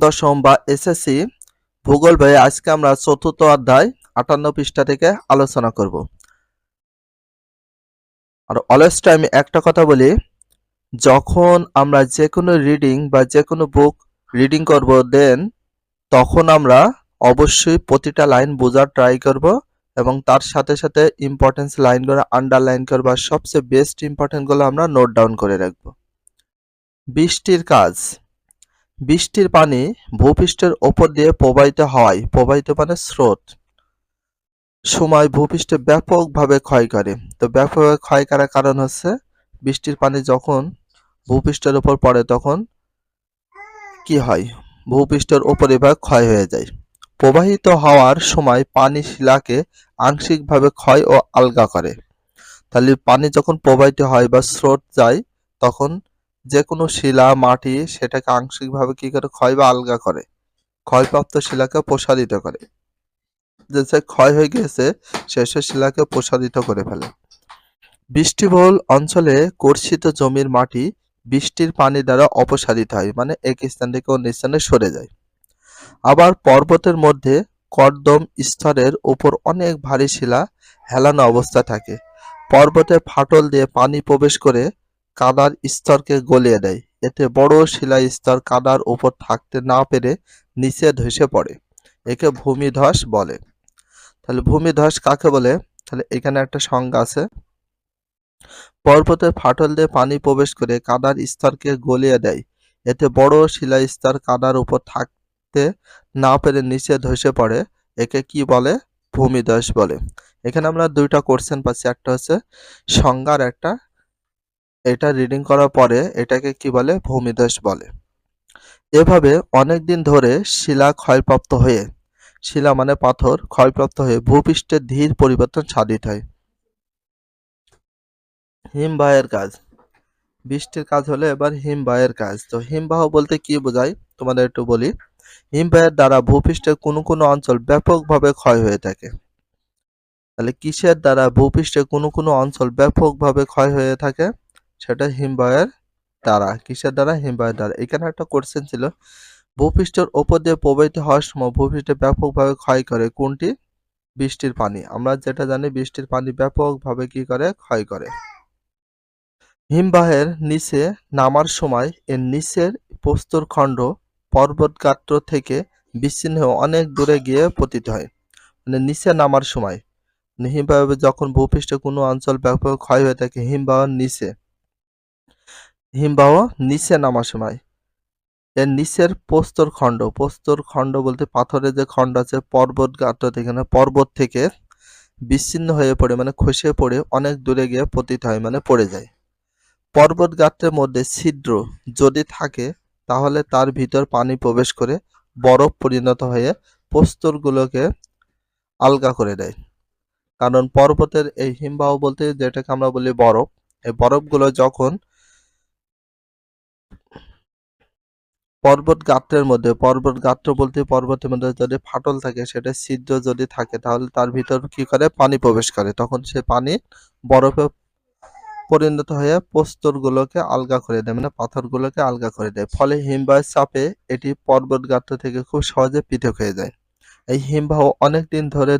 দশম বা এসএসসি ভূগোল বইয়ে আজকে আমরা চতুর্থ অধ্যায় আটান্ন পৃষ্ঠা থেকে আলোচনা করব। আর অলওয়েজ টাইম একটা কথা বলি, যখন আমরা যে কোনো রিডিং বা যে কোনো বুক রিডিং করব দেন তখন আমরা অবশ্যই প্রতিটা লাইন বোঝার ট্রাই করব এবং তার সাথে সাথে ইম্পর্টেন্স লাইনগুলো আন্ডারলাইন করব আর সবচেয়ে বেস্ট ইম্পর্টেন্টগুলো আমরা নোট ডাউন করে রাখব। বৃষ্টির কাজ। বৃষ্টির পানি ভূপৃষ্ঠের ওপর দিয়ে প্রবাহিত হওয়ায় প্রবাহিত মানে স্রোত। সময় ভূপৃষ্ঠে ব্যাপকভাবে ক্ষয় করে। তো ব্যাপকভাবে ক্ষয় করার কারণ হচ্ছে, বৃষ্টির পানি যখন ভূপৃষ্ঠের উপর পড়ে তখন কি হয়? ভূপৃষ্ঠের উপরে ভাগ ক্ষয় হয়ে যায়। প্রবাহিত হওয়ার সময় পানি শিলাকে আংশিকভাবে ক্ষয় ও আলগা করে। তাহলে পানি যখন প্রবাহিত হয় বা স্রোত যায়, তখন যে কোনো শিলা, মাটি সেটাকে আংশিকভাবে কি করে? ক্ষয় বা আলগা করে। ক্ষয়প্রাপ্ত শিলাকে প্রসারিত করে। যে ক্ষয় হয়ে গেছে শেষের শিলাকে প্রসারিত করে ফেলে। বৃষ্টিবহুল অঞ্চলে কর্ষিত জমির মাটি বৃষ্টির পানি দ্বারা অপসারিত হয় মানে এক স্থান থেকে অন্য স্থানে সরে যায়। আবার পর্বতের মধ্যে কর্দম স্তরের উপর অনেক ভারী শিলা হেলানো অবস্থা থাকে। পর্বতে ফাটল দিয়ে পানি প্রবেশ করে কাদার স্তরকে গলিয়ে দেয়। এতে বড় শিলা স্তর কাদার উপর থাকতে না পেরে নিচে ধসে পড়ে। একে ভূমিধস বলে। তাহলে ভূমিধস কাকে বলে? তাহলে এখানে একটা সংজ্ঞা আছে। পর্বতের ফাটল দিয়ে পানি প্রবেশ করে কাদার স্তরকে গলিয়ে দেয়। এতে বড় শিলা স্তর কাদার উপর থাকতে না পেরে নিচে ধসে পড়ে। একে কি বলে? ভূমিধস বলে। এখানে আমরা দুইটা কোশ্চেন পাচ্ছি। একটা হচ্ছে সংজ্ঞার একটা এটা রিডিং করার পরে এটাকে কি বলে? ভূমিধস বলে। এভাবে অনেক দিন ধরে শিলা ক্ষয়প্রাপ্ত হয়ে, শিলা মানে পাথর, ক্ষয়প্রাপ্ত হয়ে ভূপৃষ্ঠের ধীর পরিবর্তন সাধিত হয়। হিমবাহের কাজ। বৃষ্টির কাজ হলে এবার হিমবাহের কাজ। তো হিমবাহ বলতে কি বোঝায়? তোমাদের একটু বলি। হিমবাহের দ্বারা ভূপৃষ্ঠের কোনো কোনো অঞ্চল ব্যাপকভাবে ক্ষয় হয়ে থাকে। তাহলে কিসের দ্বারা ভূপৃষ্ঠের কোনো কোনো অঞ্চল ব্যাপকভাবে ক্ষয় হয়ে থাকে? সেটা হিমবাহের দ্বারা, কিসের দ্বারা? হিমবাহের দ্বারা। এখানে একটা কোশ্চেন ছিল, ভূপৃষ্ঠের ওপর দিয়ে প্রবাহিত হওয়ার সময় ভূপৃষ্ঠে ব্যাপকভাবে ক্ষয় করে কোনটি? বৃষ্টির পানি। আমরা যেটা জানি, বৃষ্টির পানি ব্যাপকভাবে কি করে? ক্ষয় করে। হিমবাহের নিচে নামার সময় এর নিচের প্রস্তরখণ্ড পর্বতগাত্র থেকে বিচ্ছিন্ন হয়ে অনেক দূরে গিয়ে পতিত হয়। মানে নিচে নামার সময়। হিমবাহ যখন ভূপৃষ্ঠে কোনো অঞ্চল ব্যাপক ক্ষয় হয়ে থাকে হিমবাহের নিচে। হিমবাহ নিচে নামার সময়। এর নিচের প্রস্তর খণ্ড প্রস্তর খণ্ড বলতে পাথরের যে খণ্ড আছে, পর্বত গাত্র থেকে পর্বত থেকে বিচ্ছিন্ন হয়ে পড়ে মানে খসে পড়ে, অনেক দূরে গিয়ে পতিত হয় মানে পড়ে যায়। পর্বত গাত্রের মধ্যে ছিদ্র যদি থাকে, তাহলে তার ভিতর পানি প্রবেশ করে বরফ পরিণত হয়ে প্রস্তরগুলোকে আলগা করে দেয়। কারণ পর্বতের এই হিমবাহ বলতে যেটাকে আমরা বলি বরফ, এই বরফগুলো যখন পর্বত গাত্রের মধ্যে পর্বত গাত্র বলতে পর্বতের মধ্যে যদি ফাটল থাকে, সেটা ছিদ্র যদি থাকে, তাহলে তার ভিতর কি করে? পানি প্রবেশ করে। তখন সে পানি বরফে পরিণত হয়ে প্রস্তরগুলোকে আলগা করে দেয় মানে পাথরগুলোকে আলগা করে দেয়। ফলে হিমবাহের চাপে এটি পর্বত গাত্র থেকে খুব সহজে পৃথক হয়ে যায়। এই হিমবাহ অনেক দিন ধরে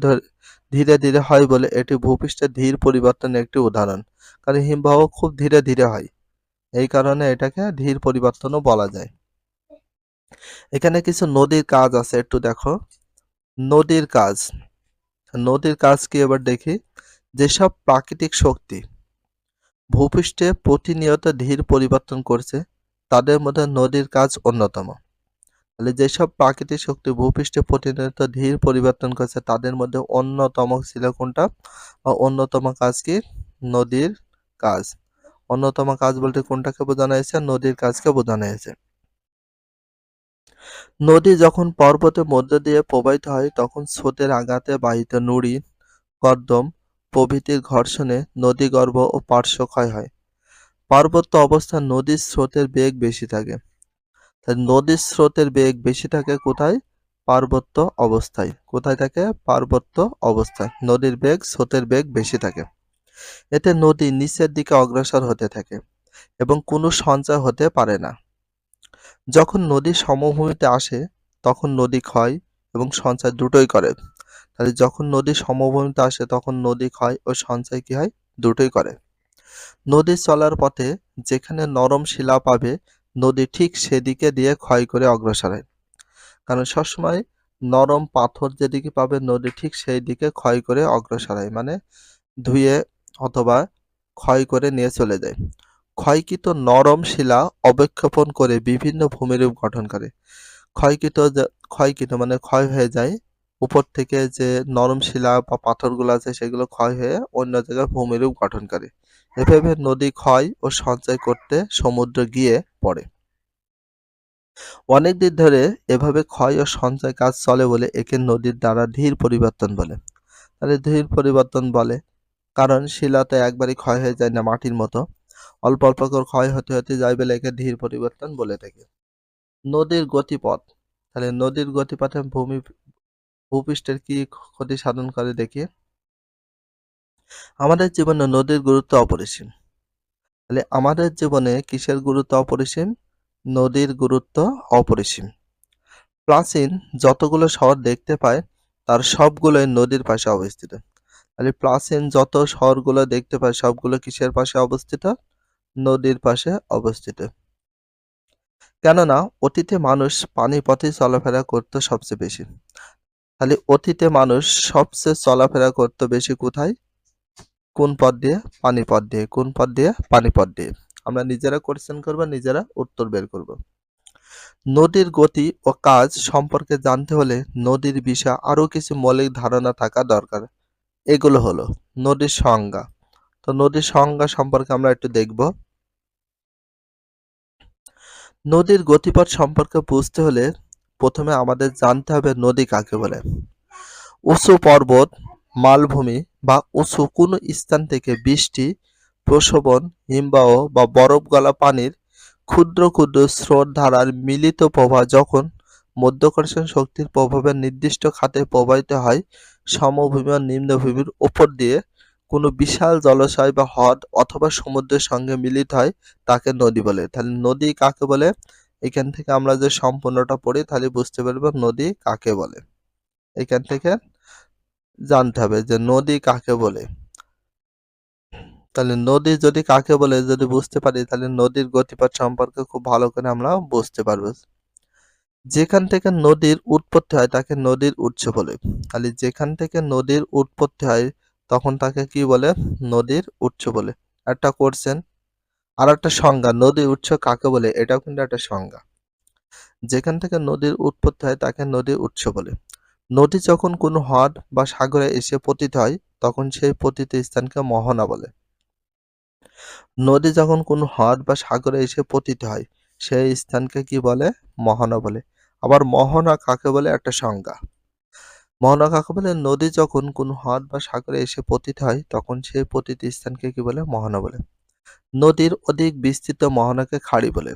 ধীরে ধীরে হয় বলে এটি ভূপৃষ্ঠের ধীর পরিবর্তনের একটি উদাহরণ। কারণ হিমবাহ খুব ধীরে ধীরে হয়। এই কারণে এটাকে ধীর পরিবর্তনও বলা যায়। এখানে কিছু নদীর কাজ আছে, একটু দেখো। নদীর কাজ। নদীর কাজ কি এবার দেখি? যেসব প্রাকৃতিক শক্তি ভূপৃষ্ঠে প্রতিনিয়ত ধীর পরিবর্তন করছে, তাদের মধ্যে নদীর কাজ অন্যতম। তাহলে যেসব প্রাকৃতিক শক্তি ভূপৃষ্ঠে প্রতিনিয়ত ধীর পরিবর্তন করছে, তাদের মধ্যে অন্যতম ছিল কোনটা? অন্যতম কাজ কি? নদীর কাজ। অন্যতম কাজ বলতে কোনটাকে বোঝানো হয়েছে? নদীর কাজকে বোঝানো হয়েছে। নদী যখন পর্বতের মধ্য দিয়ে প্রবাহিত হয়, তখন স্রোতের আঘাতে বাহিত নুড়ি, কর্দম প্রভৃতির ঘর্ষণে নদীগর্ভ ও পার্শ্ব ক্ষয় হয়। পার্বত্য অবস্থায় নদীর স্রোতের বেগ বেশি থাকে। তাই নদীর স্রোতের বেগ বেশি থাকে কোথায়? পার্বত্য অবস্থায়। কোথায় থাকে? পার্বত্য অবস্থায়। নদীর বেগ, স্রোতের বেগ বেশি থাকে। এতে নদী নিচের দিকে অগ্রসর হতে থাকে এবং কোনো সঞ্চয় হতে পারে না। যখন নদী সমভূমিতে আসে, তখন নদী ক্ষয় এবং সঞ্চয় দুটোই করে। তাহলে যখন নদী সমভূমিতে আসে, তখন নদী ক্ষয় ও সঞ্চয় কি হয়? দুটোই করে। নদী চলার পথে যেখানে নরম শিলা পাবে, নদী ঠিক সেদিকে দিয়ে ক্ষয় করে অগ্রসর হয়। কারণ সবসময় নরম পাথর যেদিকে পাবে, নদী ঠিক সেই দিকে ক্ষয় করে অগ্রসর হয়। মানে ধুয়ে অথবা ক্ষয় করে নিয়ে চলে যায়। ক্ষয়কৃত নরম শিলা অবক্ষেপণ করে বিভিন্ন ভূমিরূপ গঠন করে। ক্ষয়কৃত ক্ষয়কৃত মানে ক্ষয় হয়ে যায়। উপর থেকে যে নরম শিলা বা পাথরগুলো আছে, সেগুলো ক্ষয় হয়ে অন্য জায়গায় ভূমিরূপ গঠন করে। এভাবে নদী ক্ষয় ও সঞ্চয় করতে সমুদ্র গিয়ে পড়ে। অনেক দিন ধরে এভাবে ক্ষয় ও সঞ্চয় কাজ চলে বলে একে নদীর দ্বারা ধীর পরিবর্তন বলে। তাহলে ধীর পরিবর্তন বলে, কারণ শিলাতে একবারই ক্ষয় হয়ে যায় না মাটির মতো। অল্প অল্প করে ক্ষয় হতে হতে যায় বলে একে ধীর পরিবর্তন বলে থাকে। নদীর গতিপথ, তাহলে নদীর গতিপথে ভূমি, ভূপৃষ্ঠের কি ক্ষতি সাধন করে দেখি? আমাদের জীবনে নদীর গুরুত্ব অপরিসীম। তাহলে আমাদের জীবনে কিসের গুরুত্ব অপরিসীম? নদীর গুরুত্ব অপরিসীম। প্রাচীন যতগুলো শহর দেখতে পায়, তার সবগুলোই নদীর পাশে অবস্থিত। তাহলে প্রাচীন যত শহরগুলো দেখতে পায়, সবগুলো কিসের পাশে অবস্থিত? নদীর পাশে অবস্থিত। কেননা, অতীতে মানুষ পানি পথে চলাফেরা করতো সবচেয়ে বেশি। তাহলে অতীতে মানুষ সবচেয়ে চলাফেরা করতো বেশি কোথায়? কোন পথ দিয়ে? পানি পথ দিয়ে। কোন পথ দিয়ে? পানি পথ দিয়ে। আমরা নিজেরা কোশ্চেন করব, নিজেরা উত্তর বের করব। নদীর গতি ও কাজ সম্পর্কে জানতে হলে নদীর বিষয়ে আরও কিছু মৌলিক ধারণা থাকা দরকার। এগুলো হলো, নদীর সংজ্ঞা। তো নদীর সংজ্ঞা সম্পর্কে আমরা একটু দেখব। নদীর গতিপথ সম্পর্কে বুঝতে হলে প্রথমে আমাদের জানতে হবে নদী কাকে বলে। উঁচু পর্বত, মালভূমি বা উঁচু কোনো স্থান থেকে বৃষ্টি, প্রশোভন, হিমবাহ বা বরফ গলা পানির ক্ষুদ্র ক্ষুদ্র স্রোত ধারার মিলিত প্রবাহ যখন মধ্যাকর্ষণ শক্তির প্রভাবে নির্দিষ্ট খাতে প্রবাহিত হয়, সমভূমি ও নিম্নভূমির উপর দিয়ে কোনো বিশাল জলাশয় বা হ্রদ অথবা সমুদ্রের সঙ্গে মিলিত হয়, তাকে নদী বলে। তাহলে নদী কাকে বলে? এখান থেকে আমরা যে সম্পূর্ণটা পড়ি, তাহলে বুঝতে পারব নদী কাকে বলে। এখান থেকে জানতে হবে যে নদী কাকে বলে। তাহলে নদী যদি কাকে বলে, যদি বুঝতে পারি, তাহলে নদীর গতিপথ সম্পর্কে খুব ভালো করে আমরা বুঝতে পারব। যেখান থেকে নদীর উৎপত্তি হয়, তাকে নদীর উৎস বলে। তাহলে যেখান থেকে নদীর উৎপত্তি হয় তখন তাকে কি বলে? নদীর উৎস বলে। একটা কোশ্চেন আর একটা সংজ্ঞা, নদীর উৎস কাকে বলে? এটাও কিন্তু একটা সংজ্ঞা। যেখান থেকে নদীর উৎপত্তি হয়, তাকে নদীর উৎস বলে। নদী যখন কোনো হ্রদ বা সাগরে এসে পতিত হয়, তখন সেই পতিত স্থানকে মোহনা বলে। নদী যখন কোনো হ্রদ বা সাগরে এসে পতিত হয়, সেই স্থানকে কি বলে? মোহনা বলে। আবার মোহনা কাকে বলে? একটা সংজ্ঞা। মোহনা কাকে বলে নদী যখন কোনো হ্রদ বা সাগরে এসে পতিত হয়, তখন সেই পতিত স্থানকে কি বলে? মোহনা বলে। নদীর অধিক বিস্তৃত মোহনাকে খাড়ি বলে।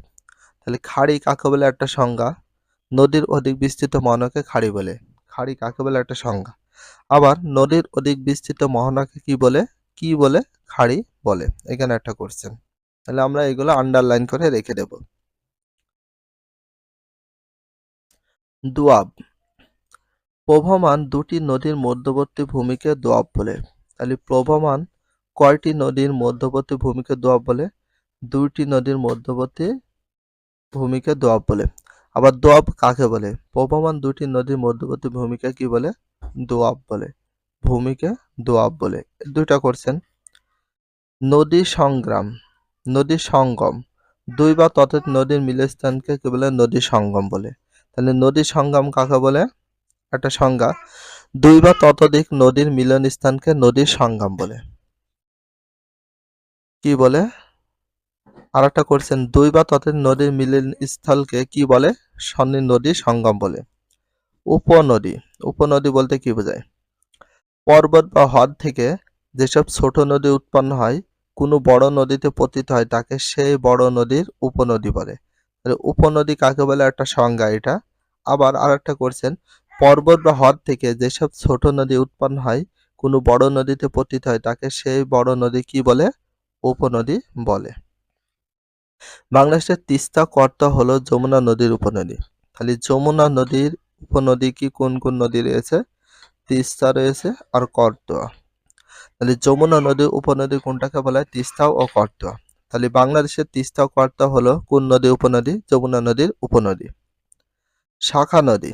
তাহলে খাড়ি কাকে বলে একটা সংজ্ঞা, নদীর অধিক বিস্তৃত মোহনাকে খাড়ি বলে। খাড়ি কাকে বলে একটা সংজ্ঞা। আবার নদীর অধিক বিস্তৃত মোহনাকে কি বলে? কি বলে? খাড়ি বলে। এখানে একটা কোশ্চেন তাহলে আমরা এগুলো আন্ডারলাইন করে রেখে দেব। দোয়াব। প্রবহমান দুটি নদীর মধ্যবর্তী ভূমিকে দোয়াব বলে। তাহলে প্রবহমান কয়টি নদীর মধ্যবর্তী ভূমিকে দোয়াব বলে? দুইটি নদীর মধ্যবর্তী ভূমিকে দোয়াব বলে। আবার দোয়াব কাকে বলে? প্রবহমান দুটি নদীর মধ্যবর্তী ভূমিকা কি বলে? দোয়াব বলে। ভূমিকে দোয়াব বলে। দুইটা করছেন। নদী সংগ্রাম, নদী সঙ্গম। দুই বা ততোধিক নদীর মিলস্থানকে কি বলে? নদী সঙ্গম বলে। তাহলে নদী সংগম কাকে বলে? একটা সংজ্ঞা, দুই বা ততোধিক নদীর মিলন স্থানকে নদীর সঙ্গম বলে। কি বলে? আর একটা করছেন দুই বা ততোধিক নদীর মিলন স্থলকে কি বলে? সন্নি নদী সঙ্গম বলে। উপনদী উপনদী বলতে কি বোঝায়? পর্বত বা হ্রদ থেকে যেসব ছোট নদী উৎপন্ন হয়, কোনো বড় নদীতে পতিত হয়, তাকে সেই বড় নদীর উপনদী বলে। উপনদী কাকে বলে? একটা সংজ্ঞা এটা। আবার আর একটা করছেন পর্বত বা হ্রদ থেকে যেসব ছোট নদী উৎপন্ন হয়, কোনো বড় নদীতে পতিত হয়, তাকে সেই বড় নদী কি বলে? উপনদী বলে। বাংলাদেশের তিস্তা কর্তা হলো যমুনা নদীর উপনদী। তাহলে যমুনা নদীর উপনদী কি কোন কোন নদী রয়েছে? তিস্তা রয়েছে আর করতোয়া তাহলে যমুনা নদীর উপনদী কোনটাকে বলা? হয় তিস্তা ও করতোয়া তাহলে বাংলাদেশের তিস্তা ও করতোয়া হলো কোন নদী উপনদী? যমুনা নদীর উপনদী। শাখা নদী।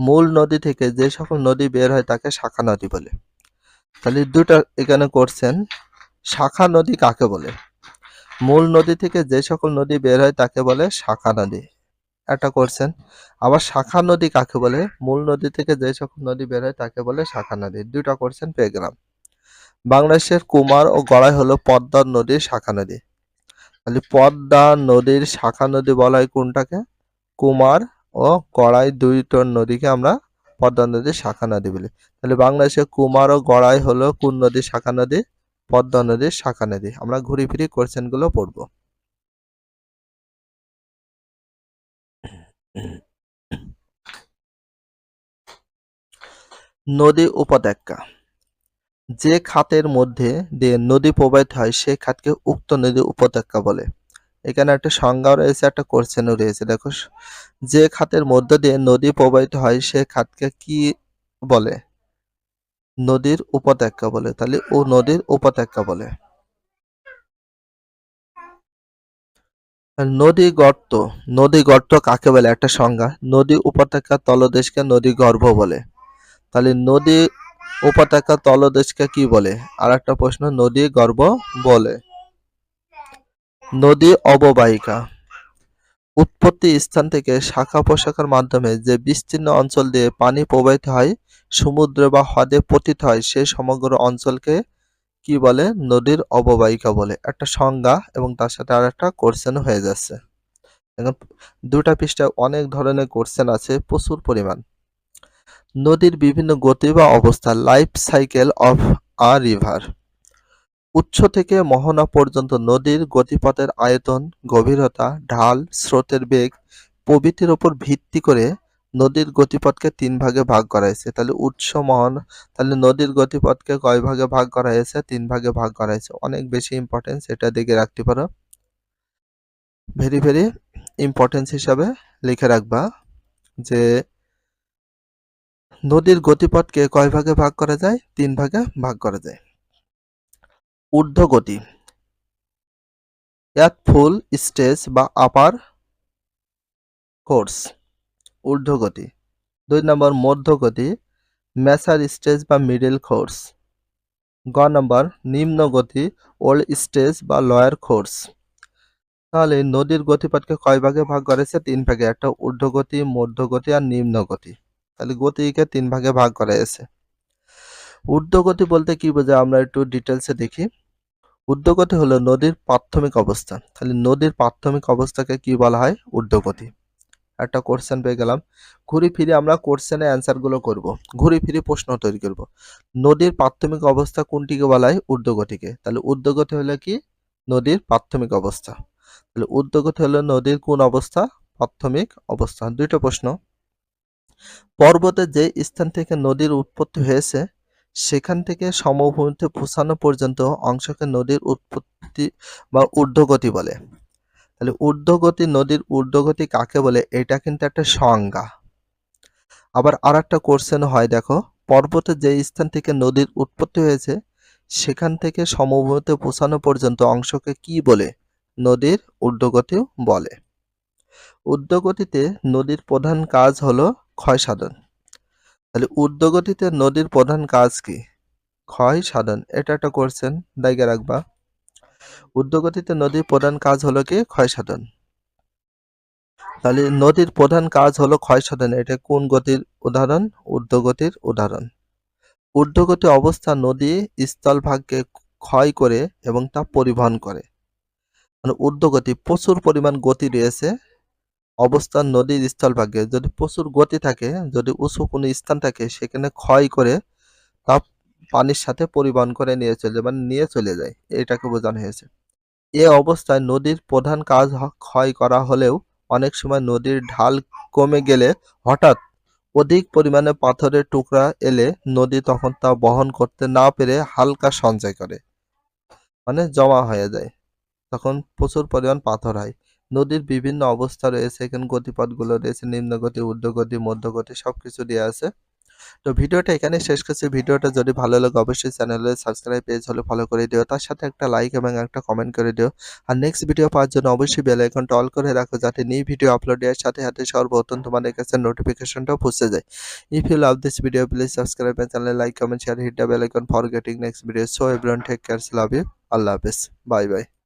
মূল নদী থেকে যে সকল নদী বের হয় তাকে শাখা নদী বলে। তাহলে দুটা এখানে করছেন। শাখা নদী কাকে বলে? মূল নদী থেকে যে সকল নদী বের হয় তাকে বলে শাখা নদী। এটা করছেন। আবার শাখা নদী কাকে বলে? মূল নদী থেকে যে সকল নদী বের হয় তাকে বলে শাখা নদী। দুটা করছেন পেয়ে গেলাম বাংলাদেশের কুমার ও গড়াই হলো পদ্মা নদীর শাখা নদী। তাহলে পদ্মা নদীর শাখা নদী বলা হয় কোনটাকে? কুমার ও গড়াই দুইটো নদীকে আমরা পদ্মা নদীর শাখা নদী বলি। তাহলে বাংলাদেশে কুমার ও গড়াই হলো কোন নদীর শাখা নদী? পদ্মা নদীর শাখা নদী। আমরা ঘুরি ফিরি কোশ্চেনগুলো পড়ব। নদী উপত্যকা। যে খাতের মধ্যে দিয়ে নদী প্রবাহিত হয় সেই খাতকে উক্ত নদী উপত্যকা বলে। এখানে একটা সংজ্ঞাও রয়েছে, একটা কোশ্চেনও রয়েছে। দেখো, যে খাতের মধ্য দিয়ে নদী প্রবাহিত হয়, সে খাতকে কি বলে? নদীর উপত্যকা বলে। তাহলে ও নদীর উপত্যকা বলে। নদী গর্ত। নদী গর্ত কাকে বলে? একটা সংজ্ঞা। নদী উপত্যকা তলদেশকে নদী গর্ভ বলে। তাহলে নদী উপত্যকা তলদেশকে কি বলে? আর একটা প্রশ্ন, নদী গর্ভ বলে। নদী অববাহিকা। উৎপত্তি স্থান থেকে শাখা প্রশাখার মাধ্যমে যে বিস্তীর্ণ অঞ্চল দিয়ে পানি প্রবাহিত হয়, সমুদ্র বা হ্রদে পতিত হয়, সে সমগ্র অঞ্চলকে কি বলে? নদীর অববাহিকা বলে। একটা সংজ্ঞা এবং তার সাথে আর একটা কোশ্চেন হয়ে যাচ্ছে। এখন দুটা পৃষ্ঠায় অনেক ধরনের কোশ্চেন আছে, প্রচুর পরিমাণ। নদীর বিভিন্ন গতি বা অবস্থা life cycle of a river উৎস থেকে মোহনা পর্যন্ত নদীর গতিপথের আয়তন, গভীরতা, ঢাল, স্রোতের বেগ প্রভৃতির উপর ভিত্তি করে নদীর গতিপথকে তিন ভাগে ভাগ করা হয়েছে। তাহলে উৎস, মহন, তাহলে নদীর গতিপথকে কয় ভাগে ভাগ করা হয়েছে? তিন ভাগে ভাগ করা হয়েছে। অনেক বেশি ইম্পর্টেন্স এটা দেখে রাখতে পারো। ভেরি ভেরি ইম্পর্টেন্স হিসাবে লিখে রাখবা যে নদীর গতিপথকে কয় ভাগে ভাগ করা যায়? তিন ভাগে ভাগ করা যায়। ঊর্ধ্বগতি। এক ফুল স্টেজ বা আপার কোর্স। ঊর্ধ্বগতি। দুই নম্বর মধ্যগতি, ম্যাসার স্টেজ বা মিডল কোর্স। গ নম্বর নিম্নগতি, ওল্ড স্টেজ বা লয়ার কোর্স। তাহলে নদীর গতিপথকে কয় ভাগে ভাগ করেছে? তিন ভাগে। একটা ঊর্ধ্বগতি, মধ্যগতি আর নিম্নগতি। তাহলে গতিকে তিন ভাগে ভাগ করা হয়েছে। ঊর্ধ্বগতি বলতে কি বোঝায়? আমরা একটু ডিটেলসে দেখি। ঊর্ধ্বগতি হলো নদীর প্রাথমিক অবস্থা তাহলে নদীর প্রাথমিক অবস্থাকে কি বলা হয়? ঊর্ধ্বগতি। একটা কোশ্চেন পেয়ে গেলাম। ঘুরি ফিরে আমরা কোশ্চেনে অ্যান্সারগুলো করব। ঘুরি ফিরে প্রশ্ন তৈরি করব। নদীর প্রাথমিক অবস্থা কোনটিকে বলা হয়? ঊর্ধ্বগতিকে। তাহলে ঊর্ধ্বগতি হলো কি? নদীর প্রাথমিক অবস্থা। তাহলে ঊর্ধ্বগতি হলো নদীর কোন অবস্থা? প্রাথমিক অবস্থা। দুইটা প্রশ্ন। পর্বতে যে স্থান থেকে নদীর উৎপত্তি হয়েছে সেখান থেকে সমভূমিতে পৌঁছানো পর্যন্ত অংশকে নদীর উৎপত্তি বা ঊর্ধ্বগতি বলে। তাহলে ঊর্ধ্বগতি, নদীর ঊর্ধ্বগতি কাকে বলে? এটা কিন্তু একটা সংজ্ঞা। আবার আর একটা কোশ্চেন হয়, দেখো। পর্বতে যে স্থান থেকে নদীর উৎপত্তি হয়েছে, সেখান থেকে সমভূমিতে পৌঁছানো পর্যন্ত অংশকে কি বলে? নদীর ঊর্ধ্বগতিও বলে। ঊর্ধ্বগতিতে নদীর প্রধান কাজ হলো ক্ষয় সাধন তাহলে ঊর্ধ্বগতিতে নদীর প্রধান কাজ কি? ক্ষয় সাধন, এটা একটা কোশ্চেন দায়গা রাখবা। ঊর্ধ্বগতিতে নদীর প্রধান কাজ হলো কি? ক্ষয় সাধন। তাহলে নদীর প্রধান কাজ হলো ক্ষয় সাধন, এটা কোন গতির উদাহরণ? ঊর্ধ্বগতির উদাহরণ। ঊর্ধ্বগতি অবস্থা নদী স্থলভাগকে ক্ষয় করে এবং তা পরিবহন করে। মানে ঊর্ধ্বগতি প্রচুর পরিমাণ গতি রয়েছে। অবস্থান নদীর স্থলভাগে যদি প্রচুর গতি থাকে, যদি উঁচু কোনো স্থান থাকে, সেখানে ক্ষয় করে তা পানির সাথে পরিবহন করে নিয়ে চলে মানে নিয়ে চলে যায়। এটাকে বোঝানো হয়েছে। এ অবস্থায় নদীর প্রধান কাজ ক্ষয় করা হলেও অনেক সময় নদীর ঢাল কমে গেলে হঠাৎ অধিক পরিমাণে পাথরের টুকরা এলে নদী তখন তা বহন করতে না পেরে হালকা সঞ্চয় করে মানে জমা হয়ে যায়। তখন প্রচুর পরিমাণ পাথর হয়। নদীর বিভিন্ন অবস্থা রয়েছে, এখানে গতিপথগুলো রয়েছে, নিম্নগতি, ঊর্ধ্বগতি, মধ্যগতি সবকিছু দেওয়া আছে। তো ভিডিওটা এখানে শেষ করছি। ভিডিওটা যদি ভালো লাগে অবশ্যই চ্যানেলে সাবস্ক্রাইব পেজ হলে ফলো করে দিও। তার সাথে একটা লাইক এবং একটা কমেন্ট করে দিও। আর নেক্সট ভিডিও পাওয়ার জন্য অবশ্যই বেল আইকনটা অল করে রাখো যাতে নিউ ভিডিও আপলোড দেওয়ার সাথে সাথে সর্বপ্রথম তোমাদের কাছে নোটিফিকেশনটাও পৌঁছে যায়। If you love this video please subscribe my channel like comment share hit the bell icon for getting next video so everyone take care love you আল্লাহ হাফেজ। Bye bye